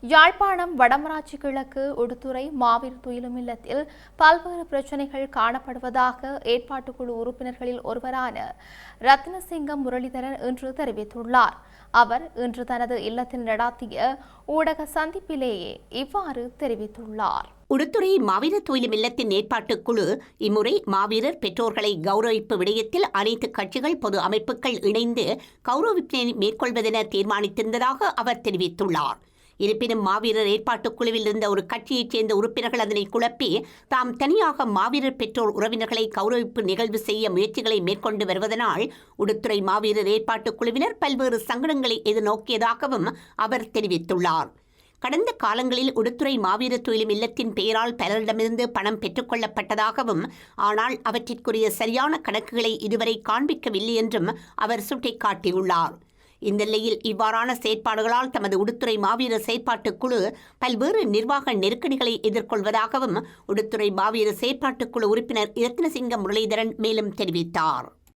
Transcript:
யாழ்ப்பாணம் வடமராட்சி கிழக்கு உடுத்துறை மாவீர் துயிலும் இல்லத்தில் பல்வேறு பிரச்சினைகள் காணப்படுவதாக ஏற்பாட்டுக்குழு உறுப்பினர்களில் ஒருவரான ரத்னசிங்கம் முரளிதரன் இன்று தெரிவித்துள்ளார். அவர் இன்று தனது இல்லத்தில் நடாத்திய ஊடக சந்திப்பிலேயே இவ்வாறு தெரிவித்துள்ளார். உடுத்துறை மாவீரர் தொழிலும் இல்லத்தின் ஏற்பாட்டுக் குழு இம்முறை மாவீரர் பெற்றோர்களை கௌரவிப்பு விடயத்தில் அனைத்து கட்சிகள் பொது அமைப்புகள் இணைந்து கௌரவிப்பினை மேற்கொள்வதென தீர்மானித்திருந்ததாக அவர் தெரிவித்துள்ளார். இருப்பினும் மாவீரர் ஏற்பாட்டுக் குழுவில் இருந்த ஒரு கட்சியைச் சேர்ந்த உறுப்பினர்கள் அதனை குழப்பி தாம் தனியாக மாவீரர் பெற்றோர் உறவினர்களை கௌரவிப்பு நிகழ்வு செய்ய முயற்சிகளை மேற்கொண்டு வருவதனால் உடுத்துறை மாவீரர் ஏற்பாட்டுக் குழுவினர் பல்வேறு சங்கடங்களை எதிர்நோக்கியதாகவும் அவர் தெரிவித்துள்ளார். கடந்த காலங்களில் உடுத்துறை மாவீர தொழிலும் இல்லத்தின் பெயரால் பலரிடமிருந்து பணம் பெற்றுக்கொள்ளப்பட்டதாகவும் ஆனால் அவற்றிற்குரிய சரியான கணக்குகளை இதுவரை காண்பிக்கவில்லை என்றும் அவர் சுட்டிக்காட்டியுள்ளார். இந்த நிலையில் இவ்வாறான செயற்பாடுகளால் தமது உடுத்துறை மாவீர செயற்பாட்டுக் குழு பல்வேறு நிர்வாக நெருக்கடிகளை எதிர்கொள்வதாகவும் உடுத்துறை மாவீர செயற்பாட்டுக் குழு உறுப்பினர் ரத்னசிங்க முரளிதரன் மேலும் தெரிவித்தார்.